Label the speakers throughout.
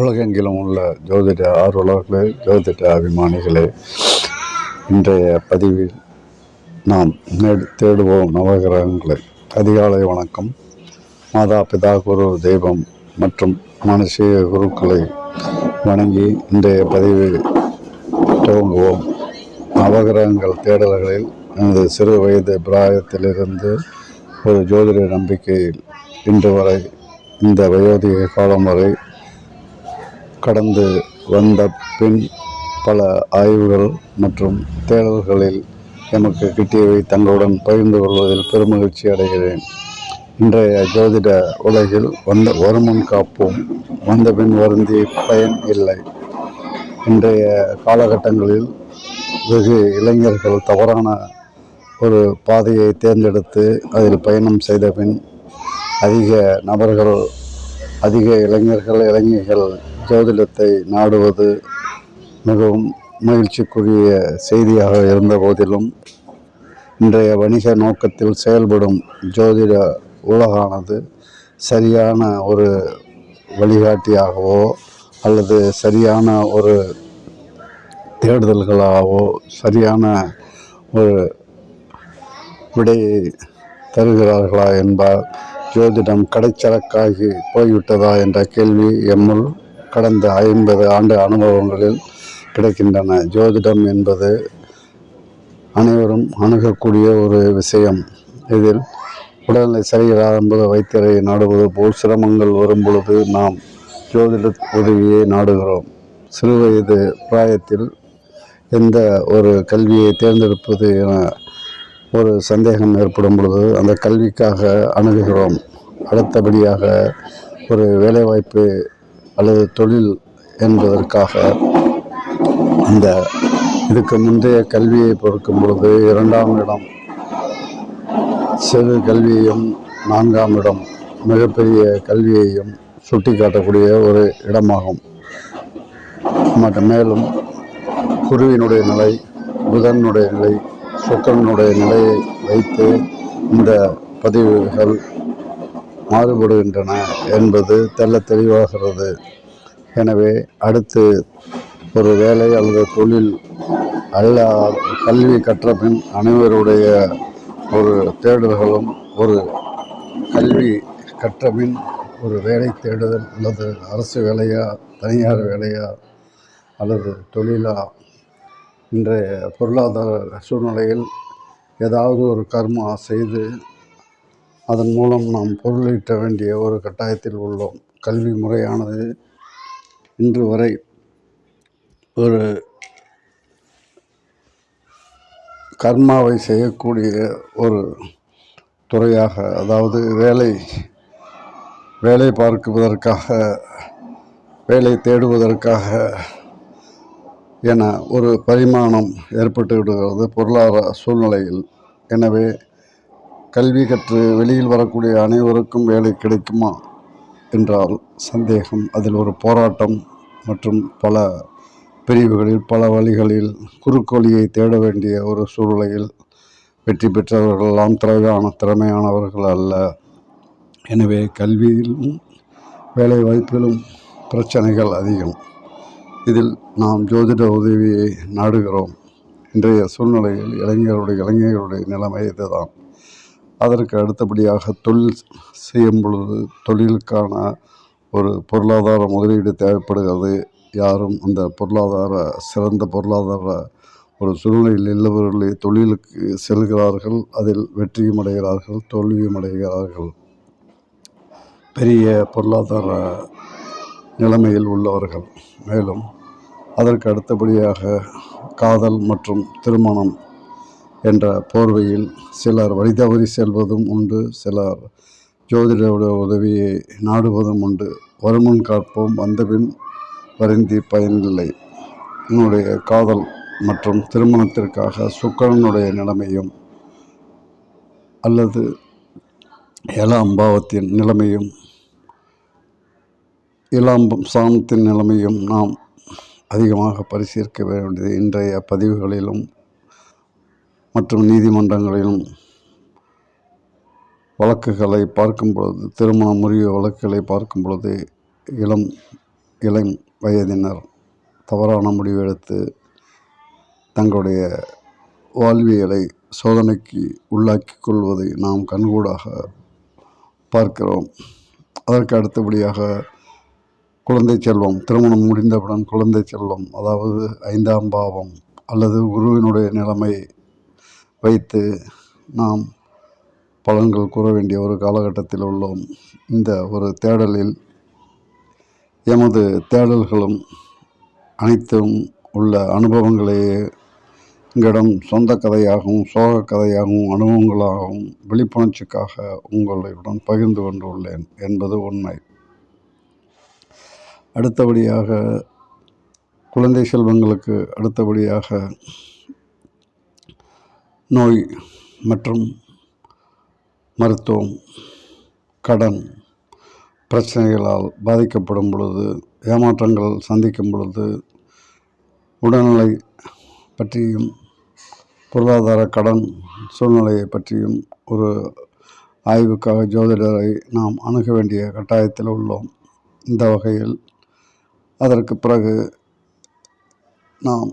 Speaker 1: உலகெங்கிலும் உள்ள ஜோதிட ஆர்வலர்களே ஜோதிட அபிமானிகளே இன்றைய பதிவில் நாம் தேடுவோம் நவகிரகங்களை. அதிகாலை வணக்கம். மாதா பிதா குரு தெய்வம் மற்றும் மனுஷிய குருக்களை வணங்கி இன்றைய பதிவை துவங்குவோம். நவகிரகங்கள் தேடல்களில் எனது சிறு வயது பிராயத்திலிருந்து ஒரு ஜோதிட நம்பிக்கையில் இன்று வரை இந்த வயோதிக காலம் வரை கடந்து வந்த பின் பல ஆய்வுகள் மற்றும் தேடல்களில் எமக்கு கிட்டியவை தங்களுடன் பகிர்ந்து கொள்வதில் பெருமகிழ்ச்சி அடைகிறேன். இன்றைய ஜோதிட உலகில் வந்த வருமுன் காப்போம். வந்த பின் வருந்தி பயன் இல்லை. இன்றைய காலகட்டங்களில் வெகு இளைஞர்கள் தவறான ஒரு பாதையை தேர்ந்தெடுத்து அதில் பயணம் செய்த பின் அதிக நபர்கள் அதிக இளைஞர்கள் இளைஞர்கள் ஜோதிடத்தை நாடுவது மிகவும் மகிழ்ச்சிக்குரிய செய்தியாக இருந்த போதிலும் இன்றைய வணிக நோக்கத்தில் செயல்படும் ஜோதிட உலகானது சரியான ஒரு வழிகாட்டியாகவோ அல்லது சரியான ஒரு தேடுதல்களாகவோ சரியான ஒரு விடையை தருகிறார்களா என்பார் ஜோதிடம் கடைச்சலக்காகி போய்விட்டதா என்ற கேள்வி எம்முள் கடந்த ஐம்பது ஆண்டு அனுபவங்களில் கிடைக்கின்றன. ஜோதிடம் என்பது அனைவரும் அணுகக்கூடிய ஒரு விஷயம். இதில் உடல்நிலை சரியில்லாதபோது வைத்தியரை நாடுவது போல் சிரமங்கள் வரும் பொழுது நாம் ஜோதிட உதவியை நாடுகிறோம். சிறுவயது பிராயத்தில் எந்த ஒரு கல்வியை தேர்ந்தெடுப்பது என ஒரு சந்தேகம் ஏற்படும் பொழுது அந்த கல்விக்காக அணுகுகிறோம். அடுத்தபடியாக ஒரு வேலைவாய்ப்பு அல்லது தொழில் என்பதற்காக அந்த இதுக்கு முந்தைய கல்வியை பொறுக்கும் பொழுது இரண்டாம் இடம் சிறு கல்வியையும் நான்காம் இடம் மிகப்பெரிய கல்வியையும் சுட்டி காட்டக்கூடிய ஒரு இடமாகும். மற்றும் மேலும் குருவினுடைய நிலை புதனுடைய நிலை சுக்கரனுடைய நிலையை வைத்து இந்த பதிவுகள் மாறுபடுகின்றன என்பது தெள்ள தெளிவாகிறது. எனவே அடுத்து ஒரு வேலை அல்லது தொழில் அல்ல கல்வி கற்ற பின் அனைவருடைய ஒரு தேடுதல்களும் ஒரு கல்வி கற்ற பின் ஒரு வேலை தேடுதல் அல்லது அரசு வேலையா தனியார் வேலையா அல்லது தொழிலா? இன்றைய பொருளாதார சூழ்நிலையில் ஏதாவது ஒரு கர்மா செய்து அதன் மூலம் நாம் பொருளீட்ட வேண்டிய ஒரு கட்டாயத்தில் உள்ளோம். கல்வி முறையானது இன்று வரை ஒரு கர்மாவை செய்யக்கூடிய ஒரு துறையாக அதாவது வேலை வேலை பார்க்குவதற்காக வேலை தேடுவதற்காக என ஒரு பரிமாணம் ஏற்பட்டு விடுகிறது பொருளாதார சூழ்நிலையில். எனவே கல்வி கற்று வெளியில் வரக்கூடிய அனைவருக்கும் வேலை கிடைக்குமா? என்றால் சந்தேகம். அதில் ஒரு போராட்டம் மற்றும் பல பிரிவுகளில் பல வழிகளில் குறுக்கோழியை தேட வேண்டிய ஒரு சூழ்நிலையில் வெற்றி பெற்றவர்களெல்லாம் திறமையான திறமையானவர்கள் அல்ல. எனவே கல்வியிலும் வேலை வாய்ப்பிலும் பிரச்சனைகள் அதிகம். இதில் நாம் ஜோதிட உதவியை நாடுகிறோம். இன்றைய சூழ்நிலையில் இளைஞருடைய இளைஞர்களுடைய நிலைமை இதுதான். அதற்கு அடுத்தபடியாக தொழில் செய்யும் பொழுது தொழிலுக்கான ஒரு பொருளாதார முதலீடு தேவைப்படுகிறது. யாரும் அந்த பொருளாதார சிறந்த பொருளாதார ஒரு சூழ்நிலையில் இல்லவர்களே தொழிலுக்கு செல்கிறார்கள் அதில் வெற்றியும் அடைகிறார்கள் தோல்வியும் அடைகிறார்கள். பெரிய பொருளாதார நிலைமையில் உள்ளவர்கள். மேலும் அதற்கு அடுத்தபடியாக காதல் மற்றும் திருமணம் என்ற போர்வையில் சிலர் வழிதவறி செல்வதும் உண்டு சிலர் ஜோதிட உதவியை நாடுவதும் உண்டு. வருமுன் காப்போம் வந்தபின் வருந்தி பயனில்லை. என்னுடைய காதல் மற்றும் திருமணத்திற்காக சுக்கரனுடைய நிலைமையும் அல்லது ஏழாம் பாவத்தின் நிலைமையும் இளாம்பம் சாணத்தின் நிலைமையும் நாம் அதிகமாக பரிசீலிக்க வேண்டியது இன்றைய பதிவுகளிலும் மற்றும் நீதிமன்றங்களிலும் வழக்குகளை பார்க்கும் பொழுது திருமண முறிவு வழக்குகளை பார்க்கும் பொழுது இளம் இளம் வயதினர் தவறான முடிவெடுத்து தங்களுடைய வாழ்வியலை சோதனைக்கு உள்ளாக்கி கொள்வதை நாம் கண்கூடாக பார்க்கிறோம். அதற்கு அடுத்தபடியாக குழந்தை செல்வம் திருமணம் முடிந்தவுடன் குழந்தை செல்வம் அதாவது ஐந்தாம் பாவம் அல்லது குருவினுடைய நிலைமை வைத்து நாம் பலன்கள் கூற வேண்டிய ஒரு காலகட்டத்தில் உள்ளோம். இந்த ஒரு தேடலில் எமது தேடல்களும் அனைத்தும் உள்ள அனுபவங்களையே எங்களிடம் சொந்த கதையாகவும் சோக கதையாகவும் அனுபவங்களாகவும் விழிப்புணர்ச்சிக்காக உங்களுடன் பகிர்ந்து கொண்டுள்ளேன் என்பது உண்மை. அடுத்தபடியாக குழந்தை செல்வங்களுக்கு அடுத்தபடியாக நோய் மற்றும் மருத்துவம் கடன் பிரச்சனைகளால் பாதிக்கப்படும் பொழுது ஏமாற்றங்கள் சந்திக்கும் பொழுது உடல்நிலை பற்றியும் பொருளாதார கடன் சூழ்நிலையை பற்றியும் ஒரு ஆய்வுக்காக ஜோதிடரை நாம் அணுக வேண்டிய கட்டாயத்தில் உள்ளோம். இந்த வகையில் அதற்கு பிறகு நாம்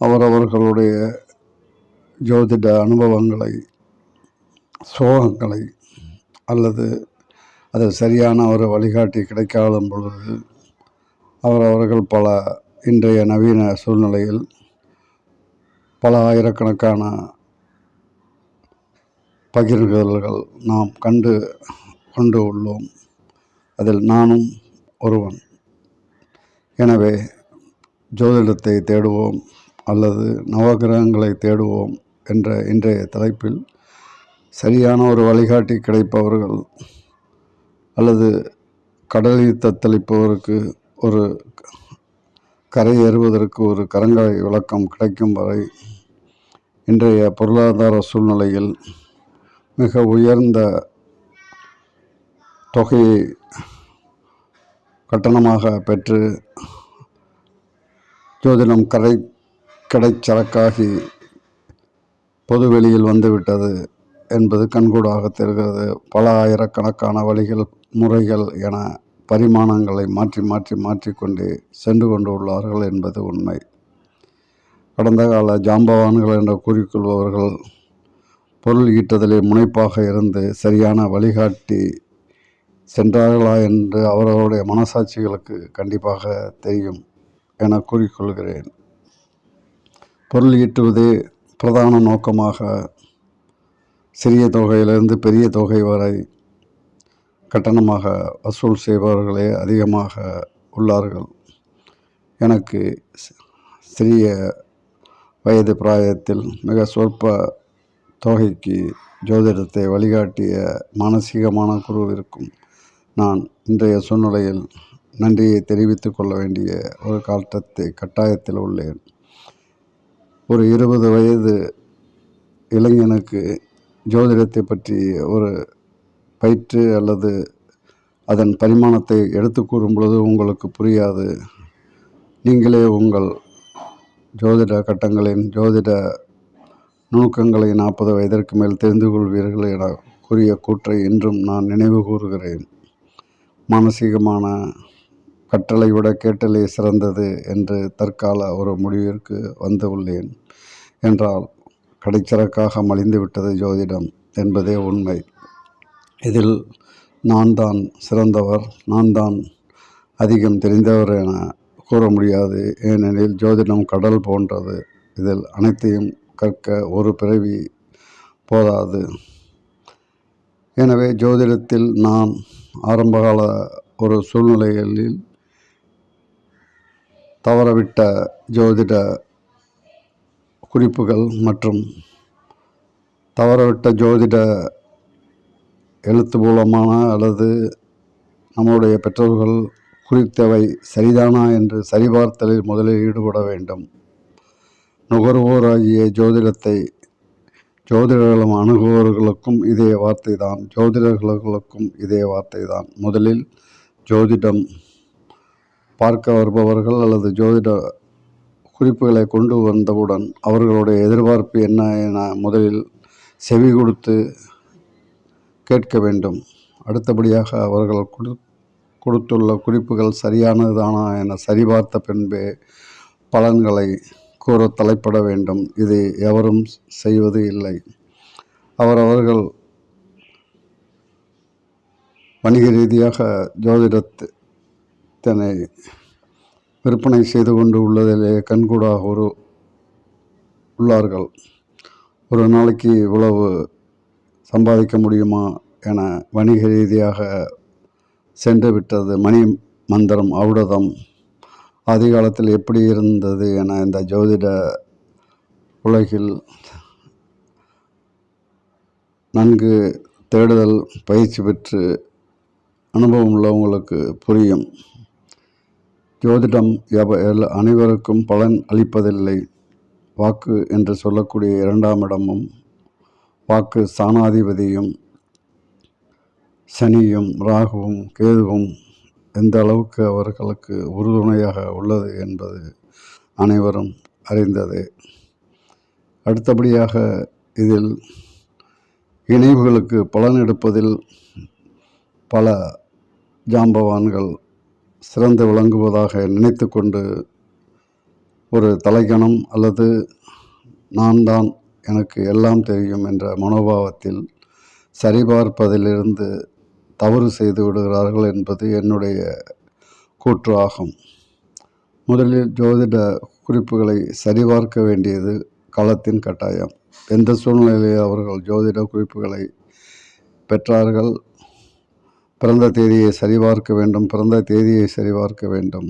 Speaker 1: அவரவர்களுடைய ஜோதிட அனுபவங்களை சோகங்களை அல்லது அது சரியான ஒரு வழிகாட்டி கிடைக்காத பொழுது அவர் அவர்கள் பல இன்றைய நவீன சூழ்நிலையில் பல ஆயிரக்கணக்கான பகிர்வுகள் நாம் கண்டு கொண்டு உள்ளோம். அதில் நானும் ஒருவன். எனவே ஜோதிடத்தை தேடுவோம் அல்லது நவகிரகங்களை தேடுவோம். என்ற இன்றைய தலைப்பில் சரியான ஒரு வழிகாட்டி கிடைப்பவர்கள் அல்லது கடலில் தத்தளிப்பவருக்கு ஒரு கரை ஏறுவதற்கு ஒரு கரங்களை விளக்கம் கிடைக்கும் வரை இன்றைய பொருளாதார சூழ்நிலையில் மிக உயர்ந்த தொகையை கட்டணமாக பெற்று ஜோதிடம் கரை கடைச்சரக்காகி பொதுவெளியில் வந்துவிட்டது என்பது கண்கூடாக தெரிகிறது. பல ஆயிரக்கணக்கான வழிகள் முறைகள் என பரிமாணங்களை மாற்றி மாற்றி மாற்றிக்கொண்டே சென்று கொண்டு உள்ளார்கள் என்பது உண்மை. கடந்த கால ஜாம்பவான்கள் என்று கூறிக்கொள்பவர்கள் பொருள் ஈட்டுதலே முனைப்பாக இருந்து சரியான வழிகாட்டி சென்றார்களா என்று அவர்களுடைய மனசாட்சிகளுக்கு கண்டிப்பாக தெரியும் என கூறிக்கொள்கிறேன். பொருள் ஈட்டுவதே பிரதான நோக்கமாக சிறிய தொகையிலிருந்து பெரிய தொகை வரை கட்டணமாக வசூல் செய்பவர்களே அதிகமாக உள்ளார்கள். எனக்கு சிறிய வயது பிராயத்தில் மிக சொற்ப தொகைக்கு ஜோதிடத்தை வழிகாட்டிய மானசீகமான குருவிற்கும் நான் இன்றைய சூழ்நிலையில் நன்றியை தெரிவித்துக் கொள்ள வேண்டிய ஒரு காலத்தை கட்டாயத்தில் உள்ளேன். ஒரு இருபது வயது இளைஞனுக்கு ஜோதிடத்தை பற்றி ஒரு பயிற்று அல்லது அதன் பரிமாணத்தை எடுத்து கூறும் பொழுது உங்களுக்கு புரியாது. நீங்களே உங்கள் ஜோதிட கட்டங்களின் ஜோதிட நுணுக்கங்களை நாற்பது வயதிற்கு மேல் தெரிந்து கொள்வீர்கள் என கூறிய கூற்றை இன்றும் நான் நினைவு கூறுகிறேன். மானசீகமான கற்றலை விட கேட்டலே சிறந்தது என்று தற்கால ஒரு முடிவிற்கு வந்து உள்ளேன். என்றால் கடைச்சரக்காக மலிந்து விட்டது ஜோதிடம் என்பதே உண்மை. இதில் நான் தான் சிறந்தவர் நான் தான் அதிகம் தெரிந்தவர் என கூற முடியாது. ஏனெனில் ஜோதிடம் கடல் போன்றது. இதில் அனைத்தையும் கற்க ஒரு பிறவி போதாது. எனவே ஜோதிடத்தில் நான் ஆரம்பகால ஒரு சூழ்நிலைகளில் தவறவிட்ட ஜோதிட குறிப்புகள் மற்றும் தவறவிட்ட ஜோதிட எழுத்து மூலமான அல்லது நம்முடைய பெற்றோர்கள் குறித்தவை சரிதானா என்று சரிபார்த்தலில் முதலில் ஈடுபட வேண்டும். நுகர்வோராகிய ஜோதிடத்தை ஜோதிடர்களும் அணுகுவோர்களுக்கும் இதே வார்த்தை தான். ஜோதிடர்களுக்கும் இதே வார்த்தை தான். முதலில் ஜோதிடம் பார்க்க வருபவர்கள் அல்லது ஜோதிட குறிப்புகளை கொண்டு வந்தவுடன் அவர்களுடைய எதிர்பார்ப்பு என்ன என முதலில் செவி கொடுத்து கேட்க வேண்டும். அடுத்தபடியாக அவர்கள் கொடு கொடுத்துள்ள குறிப்புகள் சரியானதுதானா என சரிபார்த்த பின்பே பலன்களை கூற தலைப்பட வேண்டும். இது எவரும் செய்வது இல்லை. அவரவர்கள் வணிக ரீதியாக ஜோதிடத்தினை விற்பனை செய்து கொண்டு உள்ளதிலே கண்கூடாக ஒரு உள்ளார்கள். ஒரு நாளைக்கு இவ்வளவு சம்பாதிக்க முடியுமா என வணிக ரீதியாக சென்று விட்டது. மணி மந்திரம் அவுடதம் ஆதி காலத்தில் எப்படி இருந்தது என இந்த ஜோதிட உலகில் நன்கு தேடுதல் பயிற்சி பெற்று அனுபவம் உள்ளவங்களுக்கு புரியும். ஜோதிடம் எவ அனைவருக்கும் பலன் அளிப்பதில்லை. வாக்கு என்று சொல்லக்கூடிய இரண்டாம் இடமும் வாக்கு ஸ்தானாதிபதியும் சனியும் ராகுவும் கேதுவும் எந்த அளவுக்கு அவர்களுக்கு உறுதுணையாக உள்ளது என்பது அனைவரும் அறிந்தது. அடுத்தபடியாக இதில் இணைவுகளுக்கு பலன் எடுப்பதில் பல ஜாம்பவான்கள் சிறந்து விளங்குவதாக நினைத்து கொண்டு ஒரு தலைக்கணம் அல்லது நான் தான் எனக்கு எல்லாம் தெரியும் என்ற மனோபாவத்தில் சரிபார்ப்பதிலிருந்து தவறு செய்து விடுகிறார்கள் என்பது என்னுடைய கூற்று ஆகும். முதலில் ஜோதிட குறிப்புகளை சரிபார்க்க வேண்டியது காலத்தின் கட்டாயம். எந்த சூழ்நிலையில் அவர்கள் ஜோதிட குறிப்புகளை பெற்றார்கள்? பிறந்த தேதியை சரிபார்க்க வேண்டும் பிறந்த தேதியை சரிபார்க்க வேண்டும்.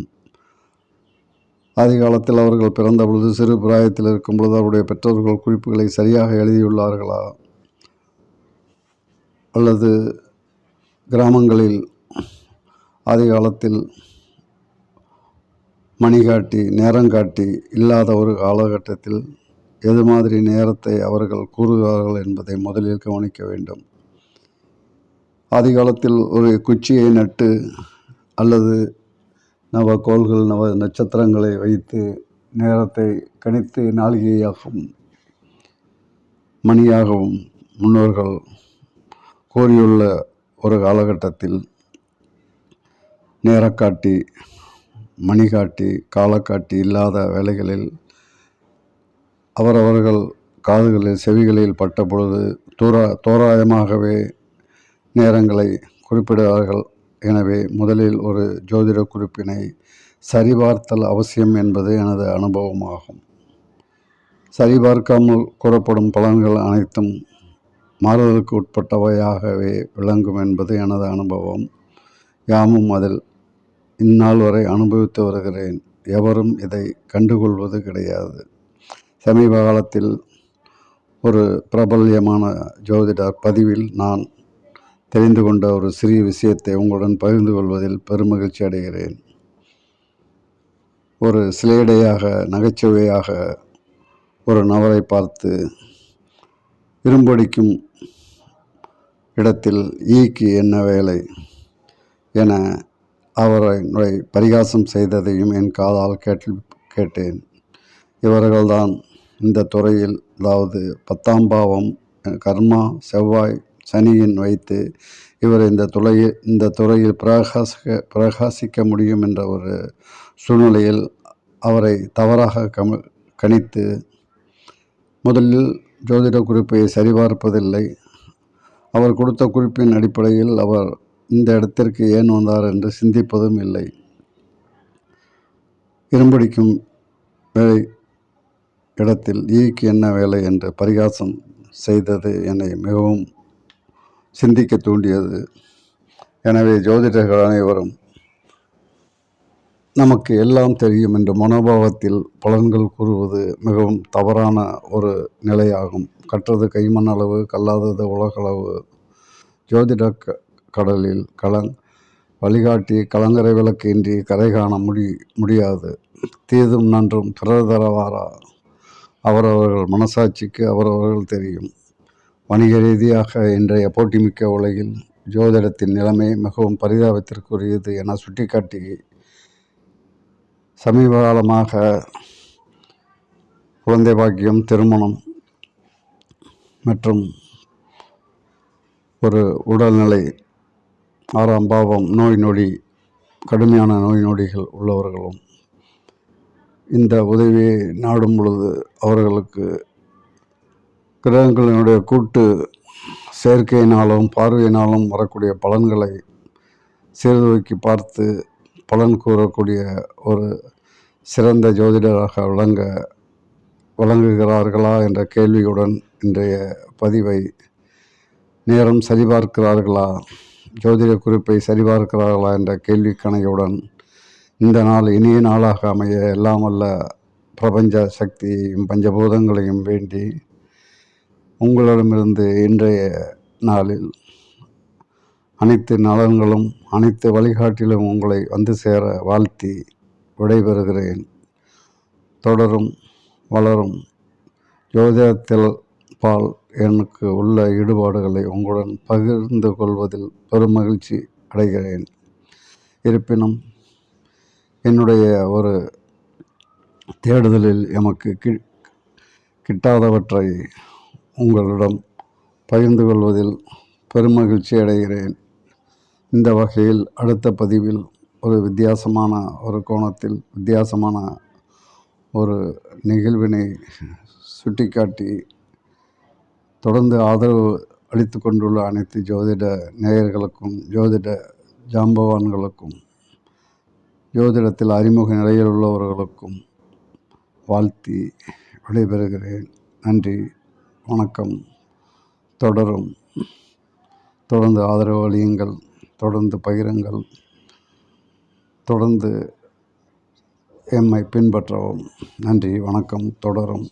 Speaker 1: ஆதி காலத்தில் அவர்கள் பிறந்த பொழுது சிறு பிராயத்தில் இருக்கும் பொழுது அவருடைய பெற்றோர்கள் குறிப்புகளை சரியாக எழுதியுள்ளார்களா? அல்லது கிராமங்களில் ஆதி காலத்தில் நேரங்காட்டி இல்லாத ஒரு காலகட்டத்தில் எது மாதிரி நேரத்தை அவர்கள் கூறுகிறார்கள் என்பதை முதலில் கவனிக்க வேண்டும். ஆதி காலத்தில் ஒரு குச்சியை நட்டு அல்லது நவ கோள்கள் நவ நட்சத்திரங்களை வைத்து நேரத்தை கணித்து நாளிகையாகவும் மணியாகவும் முன்னோர்கள் கூறியுள்ள ஒரு காலகட்டத்தில் நேரக்காட்டி மணிகாட்டி காலக்காட்டி இல்லாத வேலைகளில் அவரவர்கள் காதுகளில் செவிகளில் பட்ட பொழுது தூரா தோராயமாகவே நேரங்களை குறிப்பிடுவார்கள். எனவே முதலில் ஒரு ஜோதிட குறிப்பினை சரிபார்த்தல் அவசியம் என்பது எனது அனுபவமாகும். சரிபார்க்காமல் கூறப்படும் பலன்கள் அனைத்தும் மாறுதலுக்கு உட்பட்டவையாகவே விளங்கும் என்பது எனது அனுபவம். யாமும் அதில் இந்நாள் வரை அனுபவித்து வருகிறேன். எவரும் இதை கண்டுகொள்வது கிடையாது. சமீப காலத்தில் ஒரு பிரபல்யமான ஜோதிடர் பதிவில் நான் தெரிந்து கொண்ட ஒரு சிறிய விஷயத்தை உங்களுடன் பகிர்ந்து கொள்வதில் பெருமகிழ்ச்சி அடைகிறேன். ஒரு சிலையடையாக நகைச்சுவையாக ஒரு நபரை பார்த்து இரும்படிக்கும் இடத்தில் ஈக்கு என்ன வேலை என அவரை பரிகாசம் செய்ததையும் என் காதால் கேட்டு கேட்டேன். இவர்கள்தான் இந்த துறையில் அதாவது பத்தாம் பாவம் கர்மா செவ்வாய் சனியின் வைத்து இவர் இந்த துறையில் இந்த துறையில் பிரகாசிக்க பிரகாசிக்க முடியும் என்ற ஒரு சூழ்நிலையில் அவரை தவறாக கம கணித்து முதலில் ஜோதிட குறிப்பை சரிபார்ப்பதில்லை. அவர் கொடுத்த குறிப்பின் அடிப்படையில் அவர் இந்த இடத்திற்கு ஏன் வந்தார் என்று சிந்திப்பதும் இல்லை. இரும்படிக்கும் வேலை இடத்தில் ஈக்கு என்ன வேலை என்று பரிகாசம் செய்தது என்னை மிகவும் சிந்திக்க தூண்டியது. எனவே ஜோதிடர்கள் அனைவரும் நமக்கு எல்லாம் தெரியும் என்ற மனோபாவத்தில் பலன்கள் கூறுவது மிகவும் தவறான ஒரு நிலையாகும். கற்றது கைமண் அளவு கல்லாதது உலகளவு. ஜோதிட கடலில் கலங் வழிகாட்டி கலங்கரை விளக்கின்றி கரை காண முடி முடியாது. தீதும் நன்றும் பிறர் தரவாரா? அவரவர்கள் மனசாட்சிக்கு அவரவர்கள் தெரியும். வணிக ரீதியாக இன்றைய போட்டிமிக்க உலகில் ஜோதிடத்தின் நிலைமை மிகவும் பரிதாபத்திற்குரியது என சுட்டிக்காட்டி சமீப காலமாக குழந்தை பாக்கியம் திருமணம் மற்றும் ஒரு உடல்நிலை ஆறாம் பாவம் நோய் நொடி கடுமையான நோய் நொடிகள் உள்ளவர்களும் இந்த உதவியை நாடும் பொழுது அவர்களுக்கு கிரகங்களினுடைய கூட்டு செயற்கையினாலும் பார்வையினாலும் வரக்கூடிய பலன்களை சீர்தூக்கி பார்த்து பலன் கூறக்கூடிய ஒரு சிறந்த ஜோதிடராக விளங்க விளங்குகிறார்களா என்ற கேள்வியுடன் இன்றைய பதிவை நேரம் சரிபார்க்கிறார்களா? ஜோதிட குறிப்பை சரிபார்க்கிறார்களா என்ற கேள்வி கணையுடன் இந்த நாள் இனிய நாளாக அமைய எல்லாம் பிரபஞ்ச சக்தியையும் பஞ்சபூதங்களையும் வேண்டி உங்களிடமிருந்து இன்றைய நாளில் அனைத்து நலன்களும் அனைத்து வழிகாட்டிலும் உங்களை வந்து சேர வாழ்த்தி விடைபெறுகிறேன். தொடரும் வளரும். ஜோதிடத்தில் பால் எனக்கு உள்ள ஈடுபாடுகளை உங்களுடன் பகிர்ந்து கொள்வதில் பெருமகிழ்ச்சி அடைகிறேன். இருப்பினும் என்னுடைய ஒரு தேடுதலில் எமக்கு கி கிட்டாதவற்றை உங்களிடம் பகிர்ந்து கொள்வதில் பெருமகிழ்ச்சி அடைகிறேன். இந்த வகையில் அடுத்த பதிவில் ஒரு வித்தியாசமான ஒரு கோணத்தில் வித்தியாசமான ஒரு நிகழ்வினை சுட்டிக்காட்டி தொடர்ந்து ஆதரவு அளித்து கொண்டுள்ள அனைத்து ஜோதிட நேயர்களுக்கும் ஜோதிட ஜாம்பவான்களுக்கும் ஜோதிடத்தில் அறிமுக நிலையில் உள்ளவர்களுக்கும் வாழ்த்தி விடைபெறுகிறேன். நன்றி. வணக்கம். தொடரும். தொடர்ந்து ஆதரவு அளியுங்கள். தொடர்ந்து பகிருங்கள். தொடர்ந்து எம்மை பின்பற்றவும். நன்றி. வணக்கம். தொடரும்.